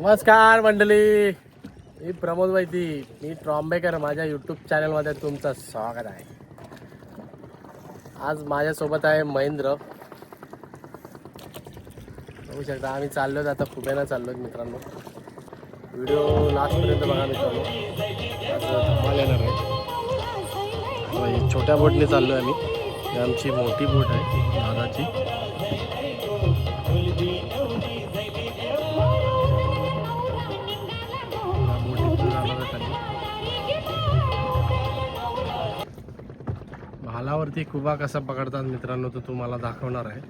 नमस्कार मंडळी. मी प्रमोद वैदी मी ट्रॉम्बेकर माझ्या यूट्यूब चॅनलमध्ये तुमचं स्वागत आहे. आज माझ्यासोबत आहे महेंद्र. बघू शकता आम्ही चाललोत आता खुब्यानं चाललोत मित्रांनो. व्हिडिओ लास्टपर्यंत बघा मित्रांनो. धमाल येणार आहे. छोट्या बोटने चाललो आहे आम्ही आमची मोठी बोट आहे दादाची. भालावरती कुबा कसा पकडतात मित्रांनो तो तुम्हाला दाखवणार आहे.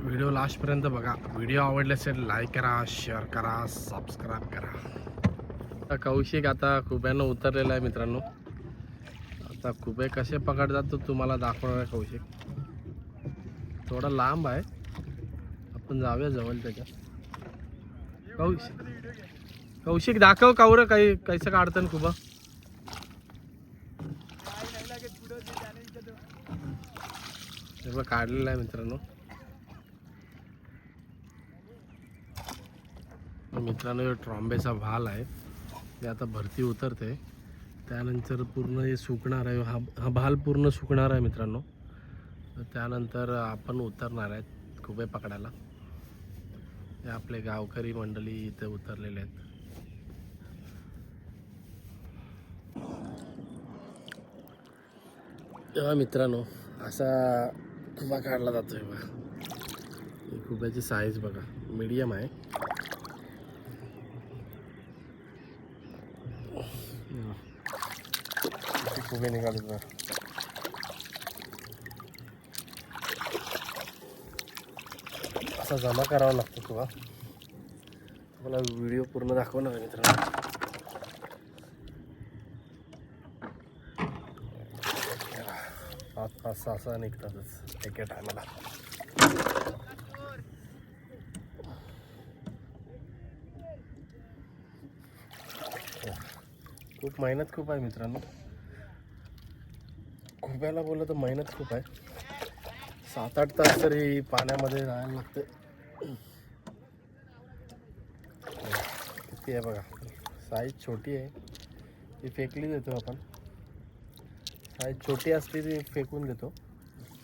व्हिडिओ लास्टपर्यंत बघा. व्हिडिओ आवडले असेल लाईक करा शेअर करा सबस्क्राईब करा. आता कौशिक आता कुब्यानं उतरलेला आहे मित्रांनो. आता कुबे कसे पकडतात तो तुम्हाला दाखवणार आहे कौशिक. थोडा लांब आहे. आपण जाऊया जवळ त्याच्या. कौशिक. कौशिक दाखव कावर काही कैसं काढतं कुबा सगळं काढलेलं आहे मित्रांनो. मित्रांनो हे ट्रॉम्बेचा भाल आहे. ते आता भरती उतरते. त्यानंतर पूर्ण हे सुकणार आहे. हा हा भाल पूर्ण सुकणार आहे मित्रांनो. त्यानंतर आपण उतरणार आहेत खुबे पकडायला. हे आपले गावकरी मंडळी इथे उतरलेले आहेत. तेव्हा मित्रांनो असा कुबा काढला जातो बघा. कुब्याची खुब्याची साईज बघा. मीडियम आहे. कुबे निघाले बघा. असा जमा करावा लागतो खुबा तुम्हाला व्हिडिओ पूर्ण दाखवणार आहे मित्रांनो. पाच पाच सहा सहा निघतातच. एका टायमाला खूप मेहनत खूप आहे मित्रांनो. खुब्याला बोललं तर मेहनत खूप आहे. सात आठ तास तरी पाण्यामध्ये राहायला लागते. किती आहे बघा. साईज छोटी आहे. ती फेकली देतो आपण. साईज छोटी असली ती फेकून देतो.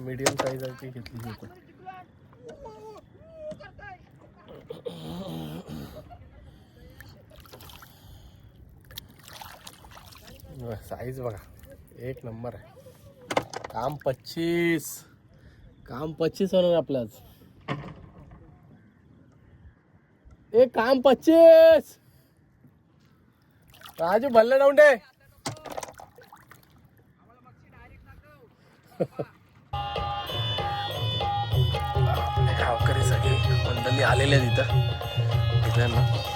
मीडियम साईज आहे ती घेतली देतो साईज बघा. एक नंबर आहे. काम पच्चीस. काम पच्चीस होणार आपलं एक ए काम पच्चीस! राजू भल्ले डाऊंडे गावकरी सगळे मंडळी आलेले आहेत इथं. इथं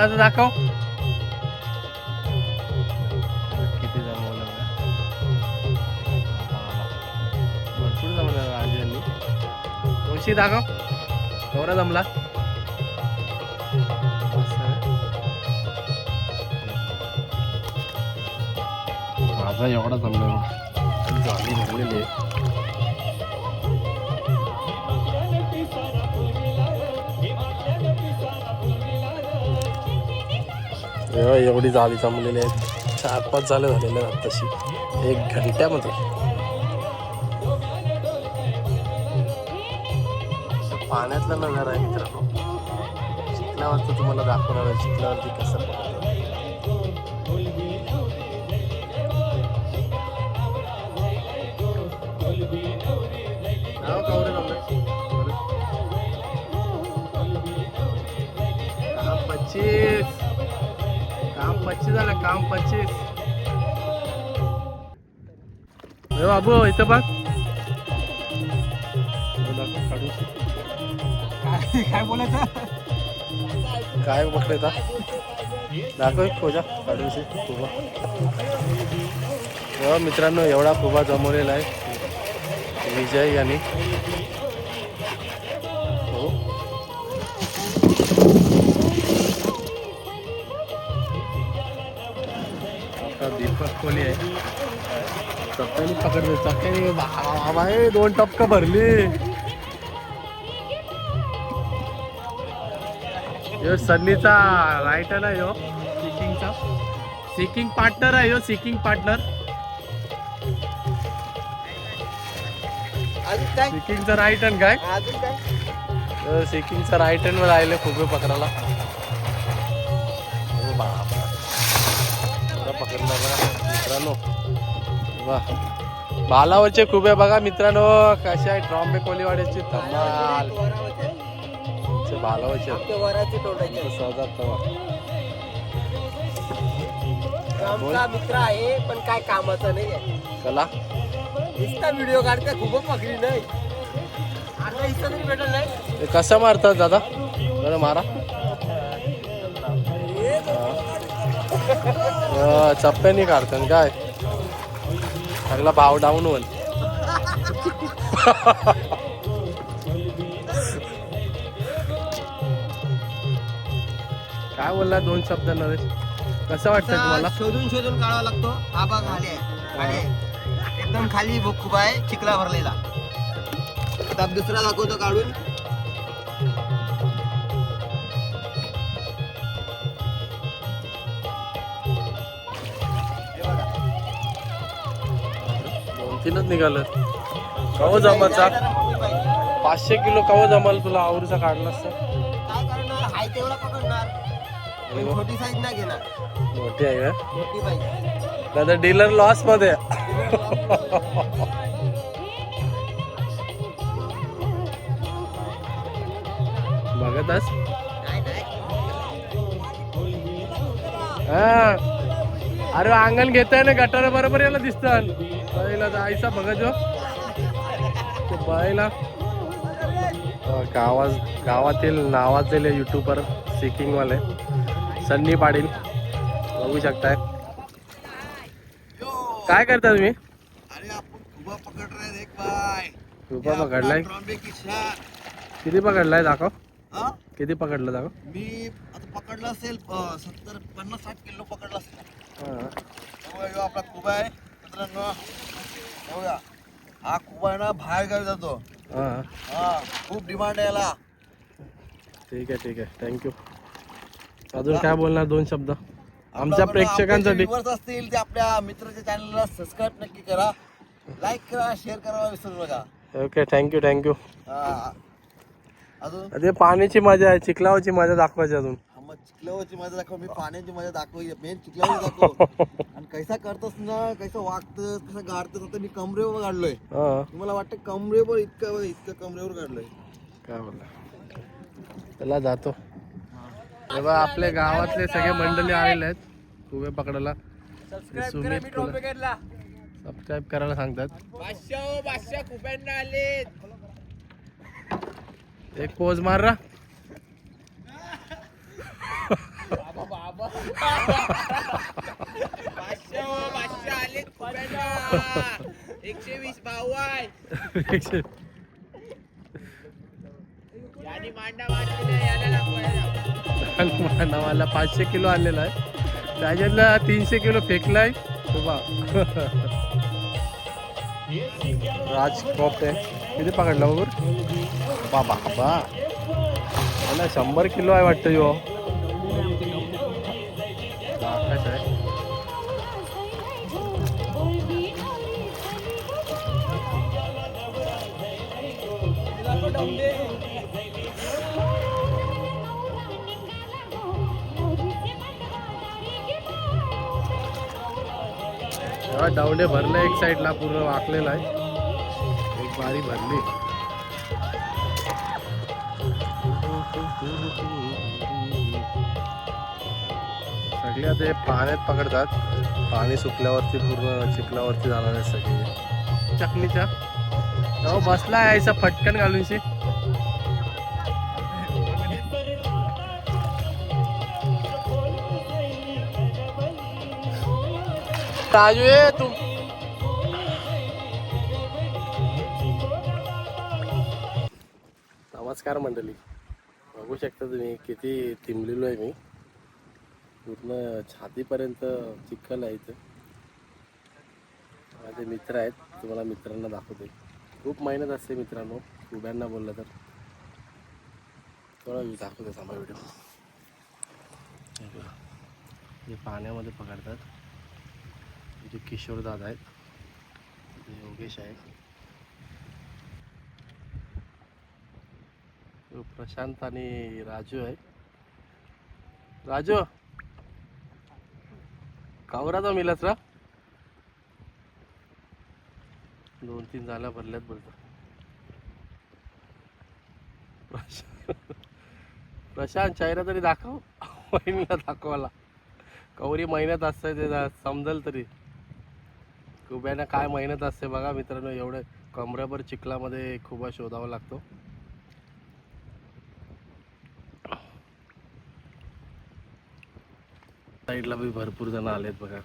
राजू आता दाखव. किती जमवलं. भरपूर जमलं राजू यांनी वंशी दाखव. केवढा जमला. माझा एवढा जमला झाली भरलेली आहे. एवढी जाळी जमलेली आहेत. चार पाच झालं झालेलं आहेत तशी एक घंट्यामध्ये. पाण्यातला नजारा आहे मित्रांनो. चिखल्यावरती तुम्हाला दाखवणार आहे चिखल्यावरती कसं काम पच्चीस. ए बाबू इथं बघ. हे. काय बोलायचं? काय बघले का दाखव एक खोजा काढून से खुबा तेव्हा मित्रांनो एवढा खुबा जमवलेला आहे. विजय यांनी. कोहली आहे. चक्क्याने पकडले चक्क्याने बाबा दोन टपकं भरली. यो सन्नीचा राईट आहे यो. सिकिंगचा. सिकिंग पार्टनर आहे यो सिकिंग पार्टनर. सिकिंगचा राईट हँड काय? सिकिंगचा राईट हँड वर राहिले फुगे पकडायला. मित्रांनो वा. बालावरचे खुबे बघा मित्रांनो कशा आहे ट्रॉम्बे कोलीवाड्याची. धमाल. तुमचे बालावरचे आहेत. ते वराचे तोंडाचे. सहजात तवा. आमचा मित्र आहे पण काय कामाचा नाही कला नुसता व्हिडिओ काढते खूपच पकडी नाही. आता इथं तरी भेटल नाही. कसं मारतात दादा? बरं मारा. चप्प्यानी काढतात काय? चांगला भाव डाऊन होईल काय बोलला दोन शब्द नरेश? कसं वाटतं तुम्हाला? शोधून शोधून काढावा लागतो. बघ खाली आहे. एकदम खाली खूप आहे. चिखला भरलेला. आता दुसरा दाखवतो काढून. निघालं. कव जमाचा. पाचशे किलो कव जमाल तुला आवडीचा काढला हो. मोठी आहे का? दादा डीलर लॉसमध्ये. बघत अस हा. अरे अंगण घेताय ना गटार बरोबर याला दिसतात बैला जायचा बघा जो अं, गावात गावातील नावातील युट्यूबर सिकिंग वाले सन्नी पाटील बघू शकताय. काय करता तुम्ही? रुपा पकडलाय. किती पकडलाय दाखव. किती पकडलं दाखव. मी आता पकडला असेल सत्तर पन्नास साठ किलो पकडला असेल. हा. आपला खुबा आहे. मित्रांनो बघा हा आहे ना बाहेर गावी जातो. हा. हा खूप डिमांड आहे याला. ठीक आहे ठीक आहे. थँक्यू अजून काय बोलणार? दोन शब्द. आमच्या प्रेक्षकांसाठी. viewers असतील ते आपल्या मित्राच्या चॅनलला सबस्क्राईब नक्की करा. लाईक करा शेअर करा विसरू नका. ओके थँक्यू थँक्यू हा. अजून? ते पाण्याची मजा आहे चिखलावची मजा दाखवायची अजून. मग चिखलावरची मजा दाखव मी पाण्याची मजा दाखव मेन चिखलावर दाखव. आणि कैसा करतोस ना कैसा वागतस कसं गाडतस आता मी कमरेवर काढलोय तुम्हाला वाटतं कमरेवर इतकं इतकं कमरेवर काढलोय काय बोलला? त्याला जातो. तेव्हा आपल्या गावातले सगळे मंडळी आलेले आहेत. कुबे पकडायला. सुमित सबस्क्राईब करायला सांगतात. एक पोज मार रा एकशे वीस भाऊ आहे. एकशे- आणि मांडा मारलेला याला दाखवायला नावाला पाचशे किलो आणलेला आहे. त्याच्यातला तीनशे किलो फेकलाय. बा राज क्रॉप आहे. किती पकडला बरोबर बाबा बा मला शंभर किलो आहे वाटतं यो. डावडे भरले एक साईडला पूर्ण वाकलेला आहे. एक बारी भरली. सगळे आता हे पाण्यात पकडतात. पाणी सुकल्यावरती पूर्ण चिखलावरती जाणार आहे सगळे. चकलीच्या. हो बसला यायचा फटकन घालूनशी राजू ये तू. नमस्कार मंडळी. बघू शकता तुम्ही किती थिंबलेलो आहे मी. पूर्ण छातीपर्यंत चिखल आहे इथं. माझे मित्र आहेत तुम्हाला मित्रांना दाखवते. खूप मेहनत असते मित्रांनो उभ्यांना बोललं तर. थोडा दाखवते थांबा व्हिडिओ हे पाण्यामध्ये पकडतात. जे किशोर दादा आहेत. योगेश आहे. तो प्रशांत आणि राजू आहे. राजू! कावराचा मिलाच रा. दोन तीन झाल्या भरल्यात बोलतो. प्रशांत प्रशांत चेहरा तरी दाखव. महिन्याला दाखवाला कवरी मेहनत असते ते समजल समजेल तरी. कुब्यानं काय मेहनत असते बघा मित्रांनो एवढं कमराभर चिखलामध्ये खुबा शोधावा लागतो. साईडला बी भरपूर जण आलेत बघा.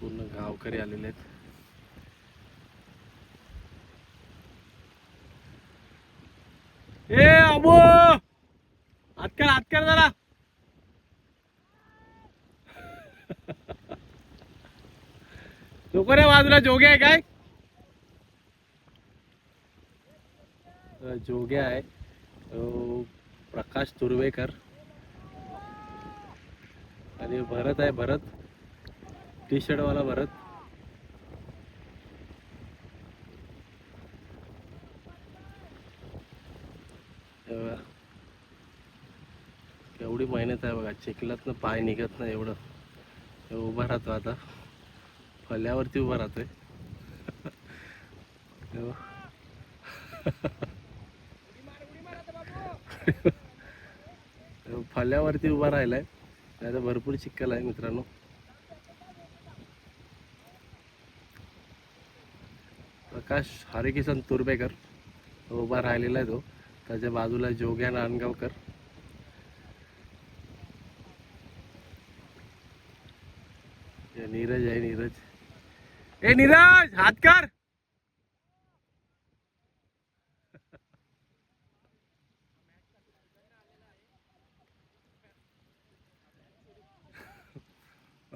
पूर्ण गावकरी आलेले आहेत. ए अबो! आजकाल आजकाल जरा. नको रे बाजूला जोगे आहे काय? जोगे आहे. प्रकाश तुर्वेकर. भरत आहे भरत. टी शर्टवाला भरत. एवढी मेहनत आहे बघा चिखलातनं पाय निघत नाही एवढं. उभा राहतो आता. फल्यावरती उभा राहतोय. फल्यावरती उभा राहिलाय. आता भरपूर चिखल आहे मित्रांनो. प्रकाश हरिकिसन तुर्बेकर तो उभा राहिलेला आहे तो. त्याच्या बाजूला जोग्या नांदगावकर. नीरज आहे नीरज. ए नीरज हात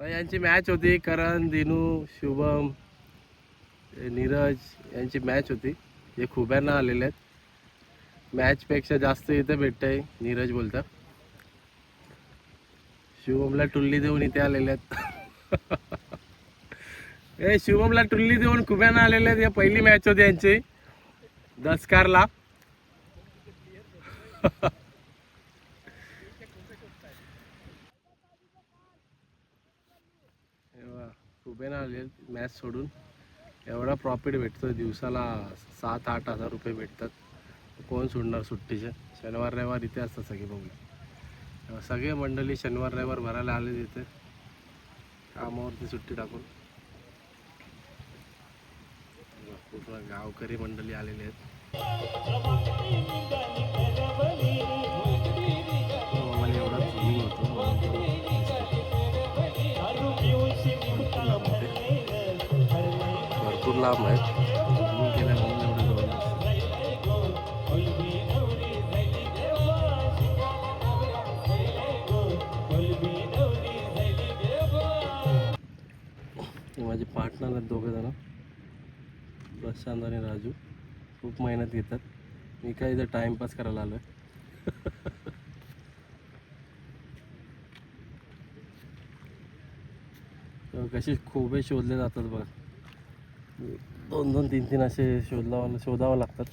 यांची मॅच होती करण दिनू शुभम नीरज यांची मॅच होती. जे खुब्यांना आलेले आहेत. मॅचपेक्षा जास्त इथे भेटतंय नीरज बोलता शुभमला टुल्ली देऊन इथे आलेले आहेत. ए शुभमला टुल्ली देऊन खुब्यांना आलेले आहेत. या पहिली मॅच होती यांची. दसकारला. खुबेना आले मॅच सोडून. एवढा प्रॉफिट भेटतो दिवसाला सात आठ हजार रुपये भेटतात. कोण सोडणार सुट्टीचे? शनिवार रविवार इथे असतात सगळे बघू सगळे मंडळी शनिवार रविवार भरायला आले तिथे कामावरती सुट्टी टाकून. पूर्ण गावकरी मंडळी आलेले आहेत. लांब आहेत. माझे पार्टनर आहेत दोघं जण. प्रशांत आणि राजू. खूप मेहनत घेतात. मी काय इथं टाइमपास करायला आलो आहे कसे खोबे शोधले जातात बघा. दोन दोन तीन तीन असे शोधावा शोधावं लागतात.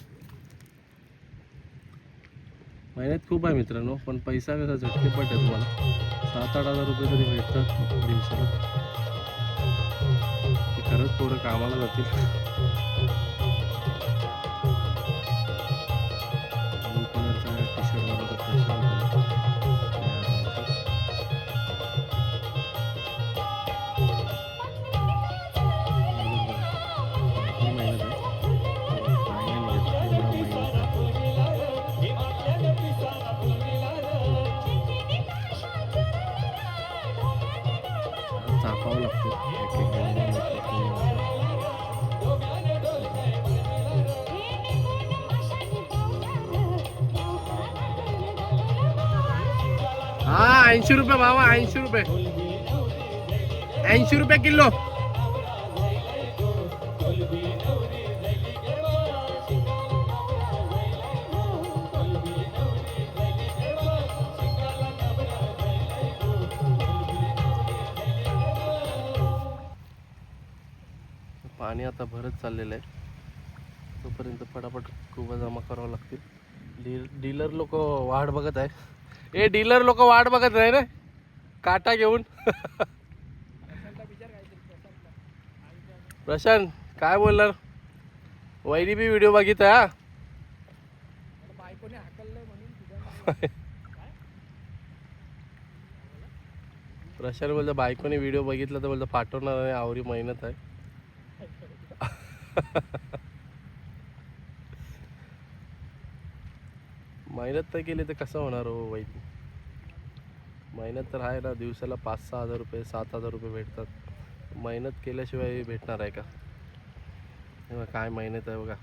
मेहनत खूप आहे मित्रांनो पण पैसा कसा झटकेपट आहे तुम्हाला. सात आठ हजार रुपये तरी भेटतात दिवसाला. खरंच पोरं कामाला जातील. ऐंशी रुपये भावा ऐंशी रुपये. ऐंशी रुपये किलो. पाणी आता भरत चाललेलं आहे. तोपर्यंत फटाफट कुबा जमा करावं लागतील. डील डीलर लोक वाट बघत आहे हे डीलर लोक वाट बघत नाही ना काटा घेऊन. प्रशांत काय बोलणार? वैरी बी व्हिडिओ बघित हा? प्रशांत बोलतो बायकोने व्हिडिओ बघितला तर बोलतो पाठवणार नाही आवरी मेहनत आहे. मेहनत तर केली तर कसं होणार हो वाईट मेहनत तर आहे ना दिवसाला पाच सहा हजार रुपये सात हजार रुपये भेटतात. मेहनत केल्याशिवाय भेटणार आहे का? काय मेहनत आहे बघा.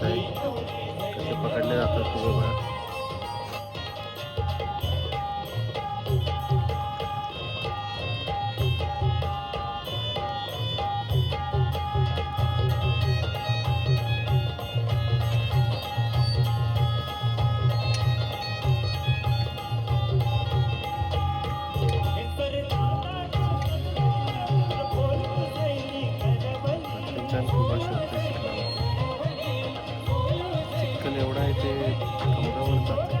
काय Okay.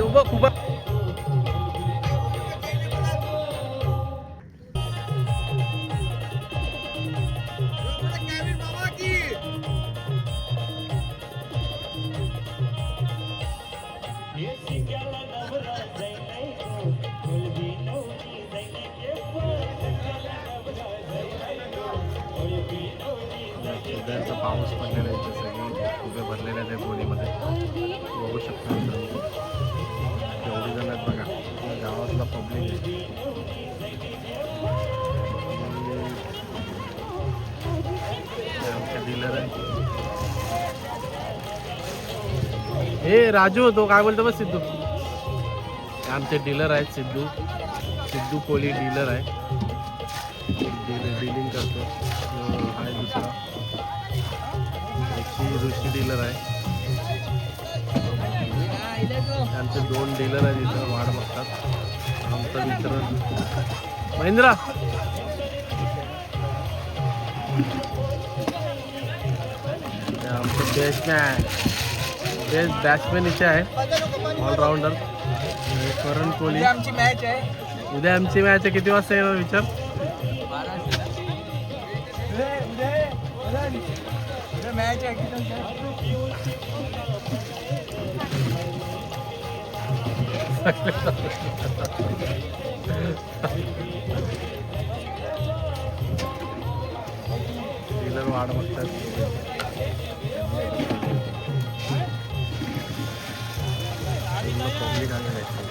खूप- ए, हे राजू तो काय बोलतो बस सिद्धू. आमचे डीलर आहेत सिद्धू. सिद्धू कोली डीलर आहे. डीलिंग करतो. आहे दुसरा. ऋषी ऋषी डीलर आहे. आमचे दोन डीलर आहेत इथं वाढ बघतात. आमचा मित्र. महिंद्रा. आमचं बेस्ट आहे बेस्ट बॅट्समॅन इथे आहे. ऑलराऊंडर करण कोहली. आमची मॅच आहे. उद्या आमची मॅच आहे. किती वाजता येणार विचार? मॅच आहे वाट बघतात. पूर्ण पब्लिक आलेलं आहे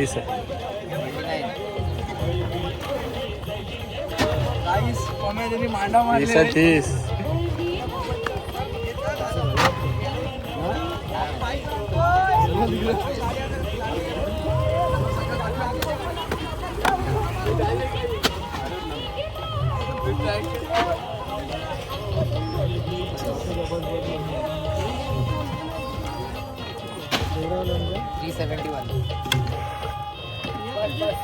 तीस आहे मांडा तीस आहे तीस थ्री सेवन्टी वन بس